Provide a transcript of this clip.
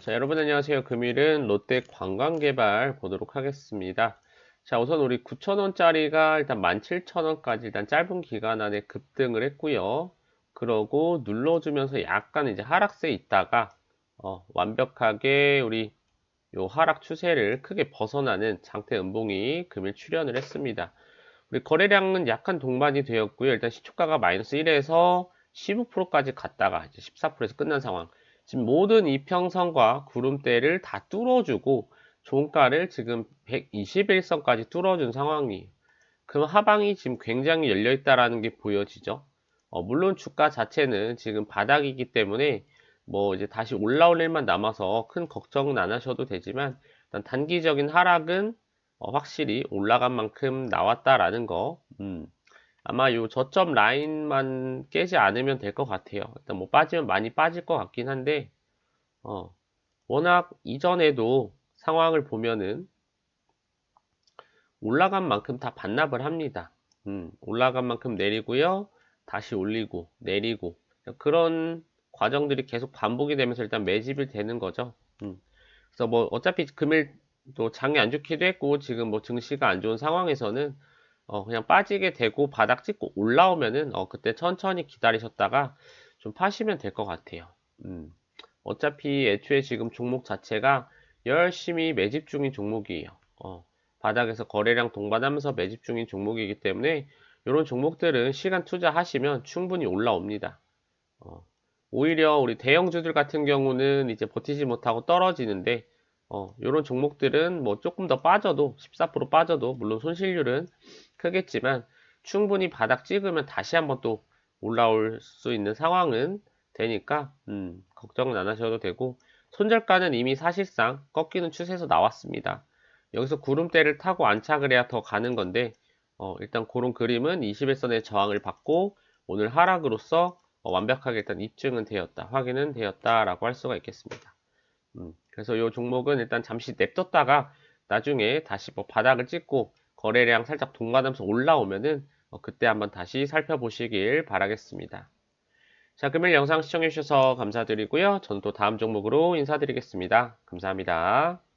자, 여러분 안녕하세요. 금일은 롯데 관광개발 보도록 하겠습니다. 자, 우선 우리 9,000원짜리가 일단 17,000원까지 일단 짧은 기간 안에 급등을 했고요. 그러고 눌러주면서 약간 이제 하락세에 있다가 어, 완벽하게 우리 요 하락 추세를 크게 벗어나는 장대 음봉이 금일 출현을 했습니다. 우리 거래량은 약간 동반이 되었고요. 일단 시초가가 마이너스 1에서 15%까지 갔다가 이제 14%에서 끝난 상황. 지금 모든 이평선과 구름대를 다 뚫어주고 종가를 지금 121선까지 뚫어준 상황이에요. 그럼 하방이 지금 굉장히 열려있다라는 게 보여지죠. 어, 물론 주가 자체는 지금 바닥이기 때문에 뭐 이제 다시 올라올 일만 남아서 큰 걱정은 안 하셔도 되지만 일단 단기적인 하락은 어, 확실히 올라간 만큼 나왔다라는 거 음, 아마 요 저점 라인만 깨지 않으면 될 것 같아요 일단 뭐 빠지면 많이 빠질 것 같긴 한데 어, 워낙 이전에도 상황을 보면은 올라간 만큼 다 반납을 합니다 음, 올라간 만큼 내리고요 다시 올리고 내리고 그런 과정들이 계속 반복이 되면서 일단 매집이 되는 거죠. 음. 그래서 뭐 어차피 금일 또 장이 안 좋기도 했고 지금 뭐 증시가 안 좋은 상황에서는 어 그냥 빠지게 되고 바닥 찍고 올라오면은 어 그때 천천히 기다리셨다가 좀 파시면 될 것 같아요. 음. 어차피 애초에 지금 종목 자체가 열심히 매집 중인 종목이에요. 어. 바닥에서 거래량 동반하면서 매집 중인 종목이기 때문에 이런 종목들은 시간 투자하시면 충분히 올라옵니다. 어. 오히려 우리 대형주들 같은 경우는 이제 버티지 못하고 떨어지는데 어, 이런 종목들은 뭐 조금 더 빠져도 14% 빠져도 물론 손실률은 크겠지만 충분히 바닥 찍으면 다시 한번 또 올라올 수 있는 상황은 되니까 음, 걱정은 안 하셔도 되고 손절가는 이미 사실상 꺾이는 추세에서 나왔습니다. 여기서 구름대를 타고 안착을 해야 더 가는 건데 어, 일단 그런 그림은 21선의 저항을 받고 오늘 하락으로서 어, 완벽하게 일단 입증은 되었다, 확인은 되었다라고 할 수가 있겠습니다. 음, 그래서 이 종목은 일단 잠시 냅뒀다가 나중에 다시 뭐 바닥을 찍고 거래량 살짝 동반하면서 올라오면은 어, 그때 한번 다시 살펴보시길 바라겠습니다. 자, 금일 영상 시청해주셔서 감사드리고요. 저는 또 다음 종목으로 인사드리겠습니다. 감사합니다.